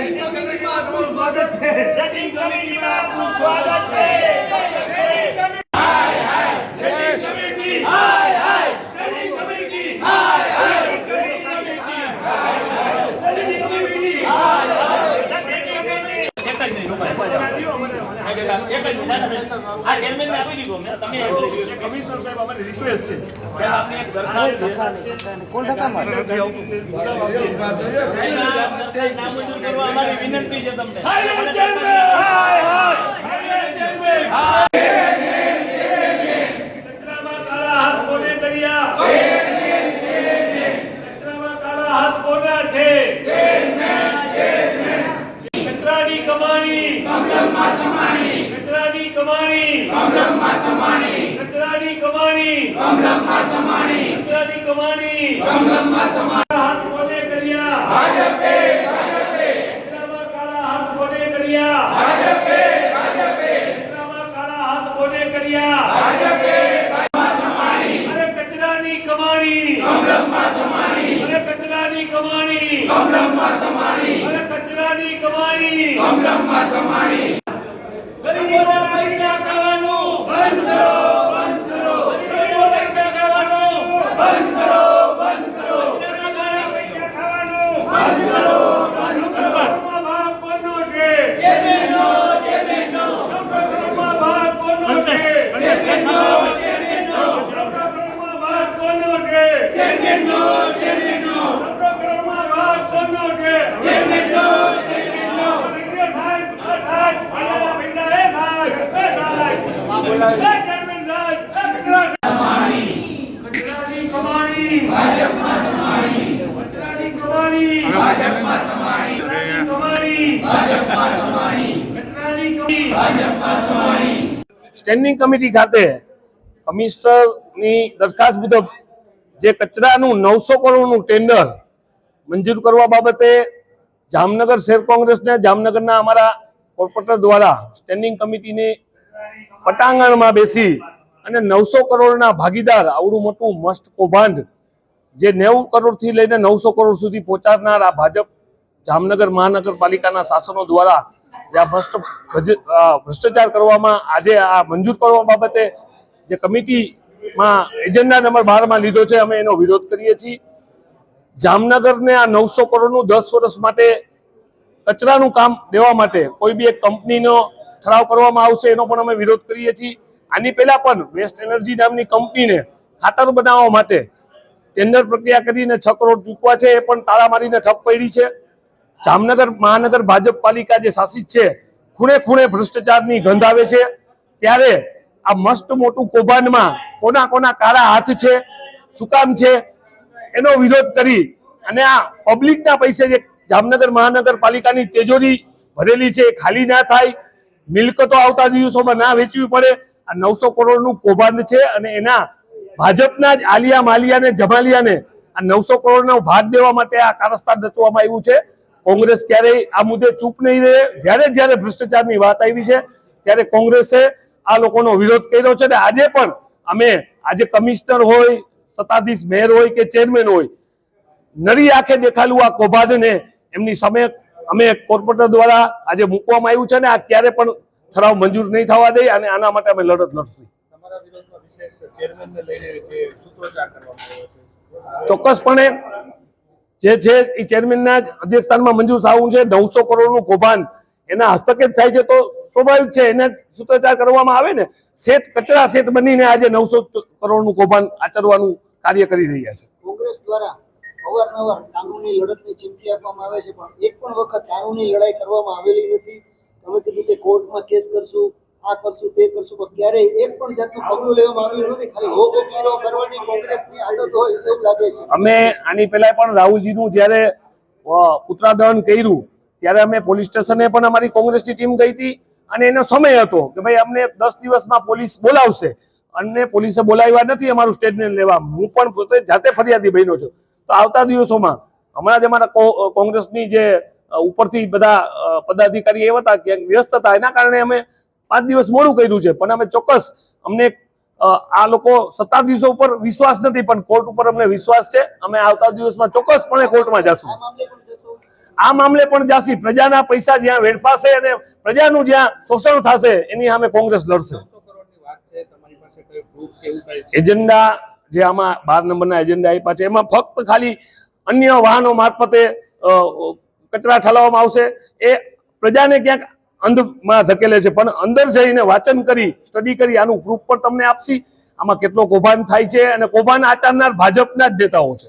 Setting કમિટીમાં આપનું સ્વાગત છે. સ્વાગત છે સેટિંગ કમિટી હાય હાય સેટિંગ કમિટી હાય હાય સેટિંગ કમિટી હાય સેટિંગ કમિટી હાય હાય સેટિંગ કમિટી એક જ નહીં એક જ મિનિટ આ ચેરમેનને આપી દીધો મેં તમે કમિશનર સાહેબ અમારી રિક્વેસ્ટ છે કે આપને એક દરખાસ્ત કોણ ધક્કા મારે નામંજૂર કરવા અમારી વિનંતી છે તમને હાય ચેરમેન હાય હાય ચેરમેન કચરામાં કાળા હાથ કોને કર્યા કચરામાં કાળા હાથ કોના સમાણી. કચરાની કમાણી. કચરાની સમાણી. કચરાની કમાણી. કચરાની સમાણી. હાથ કોને કર્યા. કચરામાં કાળા હાથ કોને કર્યા. કચરામાં કાળા હાથ કોને કર્યા. અરે કચરાની કમાણી. અરે કચરાની કમાણી. અરે કચરાની કમાણી. ગરીબોના પૈસા ખાવાનું બંધ કરો બંધ કરો ગરીબોના પૈસા ખાવાનું બંધ કરો બંધ કરો પૈસા ખાવાનું બંધ કરો બંધ કરો ભાગ કોનો છે જેમેનો જેમેનો ડોક્ટરમાં ભાગ કોનો છે જેમેનો જેમેનો ડોક્ટરમાં ભાગ કોનો છે જેમેનો જેમેનો ડોક્ટરમાં ભાગ કોનો છે જેમેનો જેમેનો વિડિયો થાય આ થાય આના પૈસા એ થાય એ થાય એ ચેરમેન સાહેબ એ કચરા કચરાની કમાણી ભાજપમાં સમાણી કચરાની કમાણી ભાજપમાં સમાણી કચરાની કમાણી કચરાની કમાણી સ્ટેન્ડિંગ કમિટી ખાતે કમિશનરની દરખાસ્ત મુજબ જે કચરાનું નવસો કરોડનું ટેન્ડર મંજૂર કરવા બાબતે જામનગર શહેર કોંગ્રેસને, જામનગરના અમારા કોર્પોરેટર દ્વારા સ્ટેન્ડિંગ કમિટીની પટાંગણમાં બેસી અને નવસો કરોડના ભાગીદાર, આવડું મોટું, મસ્ત કૌભાંડ, જે નેવું કરોડથી લઈને નવસો કરોડ સુધી પહોંચાડનાર આ ભાજપ જામનગર મહાનગરપાલિકાના શાસનો દ્વારા જે આ ભ્રષ્ટ ભ્રષ્ટાચાર કરવામાં આજે આ મંજૂર કરવા બાબતે જે કમિટીમાં એજન્ડા નંબર બારમાં લીધો છે, અમે એનો વિરોધ કરીએ છીએ. જામનગરને આ નવસો કરોડનું દસ વર્ષ માટે કચરાનું કામ દેવા માટે કોઈ બી એક કંપનીનો ઠરાવ કરવામાં આવશે એનો પણ અમે વિરોધ કરીએ છીએ. આની પહેલા પણ વેસ્ટ એનર્જી નામની કંપનીને ખાતર બનાવવા માટે ટેન્ડર પ્રક્રિયા કરીને છ કરોડ ચૂકવા છે, એ પણ તાળા મારીને ઠપ પડી છે. જામનગર મહાનગર ભાજપ પાલિકા જે શાસિત છે, ખૂણે ખૂણે ભ્રષ્ટાચારની ગંધ આવે છે. ત્યારે આ મસ્ત મોટું કૌભાંડમાં કોના કોના કાળા હાથ છે, શું કામ છે, એનો વિરોધ કરી અને આ પબ્લિકના પૈસે જે જામનગર મહાનગરપાલિકાની તેજોરી ભરેલી છે ખાલી ના થાય. મિલકતો આવતા દિવસોમાં ના વેચવી પડે. આ નવસો કરોડનું કૌભાંડ છે અને એના ભાજપના જ આલિયા માલિયાને, જમાલિયાને આ નવસો કરોડનો ભાગ દેવા માટે આ કારસ્તાન રચવામાં આવ્યું છે. કોંગ્રેસ ક્યારેય આ મુદ્દે ચૂપ નહીં રહે. જ્યારે જ્યારે ભ્રષ્ટાચારની વાત આવી છે, ત્યારે કોંગ્રેસે આ લોકોનો વિરોધ કર્યો છે. અને આજે પણ અમે, આજે કમિશનર હોય, સત્તાધીશ મેયર હોય કે ચેરમેન હોય, નરી આંખે દેખાયેલું આ કૌભાંડને એમની સામે અમે કોર્પોરેટર દ્વારા આજે મૂકવામાં આવ્યું છે ને આ ક્યારે પણ ઠરાવ મંજૂર નહીં થવા દે અને આના માટે અમે લડત લડશું. તમારા વિરોધમાં વિશેષ ચેરમેનને લઈને જે સૂત્રોચ્ચાર કરવામાં આવ્યો છે. ચોક્કસપણે જે છે એ ચેરમેનના અધ્યક્ષસ્થાનમાં મંજૂર થવું છે નવસો કરોડનું કૌભાંડ એના હસ્તકે જ થાય છે તો સ્વાભાવિક છે એને સૂત્રોચ્ચાર કરવામાં આવે ને શેઠ કચરા શેઠ બનીને આજે નવસો કરોડનું કૌભાંડ આચરવાનું કાર્ય કરી રહ્યા છે. કોંગ્રેસ દ્વારા અવારનવાર કાનૂની લડતની ચીમકી આપવામાં આવે છે, પણ એક પણ વખત કાનૂની લડાઈ કરવામાં આવેલી નથી. તમે કીધું કે કોર્ટમાં કેસ કરશું, આ કરશું, તે કરશું, પણ ક્યારેય એક પણ જાતનું પગલું લેવામાં આવ્યું નથી. ખાલી હો બોકીરો કરવાની કોંગ્રેસની આદત હોય એવું લાગે છે. અમે આની પહેલા પણ રાહુલજીનું જ્યારે પુત્રાદહન કર્યું, ત્યારે અમે પોલીસ સ્ટેશને પણ અમારી કોંગ્રેસની ટીમ ગઈ હતી અને એનો સમય હતો કે ભાઈ અમને દસ દિવસમાં પોલીસ બોલાવશે. અને પોલીસે બોલાવ્યા નથી અમારું સ્ટેટમેન્ટ લેવા. હું પણ પોતે જાતે ફરિયાદી બન્યો છું. તો આવતા દિવસોમાં હમણાં જ અમારા કોંગ્રેસની જે ઉપરથી બધા પદાધિકારી એવા હતા ક્યાંક વ્યસ્ત હતા એના કારણે અમે પાંચ દિવસ મોડું કર્યું છે. પણ અમે ચોક્કસ અમને આ લોકો સત્તાધીશો ઉપર વિશ્વાસ નથી પણ કોર્ટ ઉપર અમને વિશ્વાસ છે. અમે આવતા દિવસમાં ચોક્કસપણે કોર્ટમાં જશું. આ મામલે પણ જશો. જાસી પ્રજાના પૈસા જ્યાં વેડફાશે અને પ્રજાનું જ્યાં શોષણ થશે એની સામે કોંગ્રેસ લડશે? એજન્ડા જે આમાં બાર નંબરના એજન્ડા આપ્યા છે, એમાં ફક્ત ખાલી અન્ય વાહનો મારફતે કચરા ઠાલવવામાં આવશે. એ પ્રજાને ક્યાંક અંધમાં ધકેલે છે, પણ અંદર જઈને વાંચન કરી સ્ટડી કરી, આનું પ્રૂફ પણ તમને આપશી. આમાં કેટલો કૌભાંડ થાય છે અને કૌભાંડ આચરનાર ભાજપના જ નેતાઓ છે.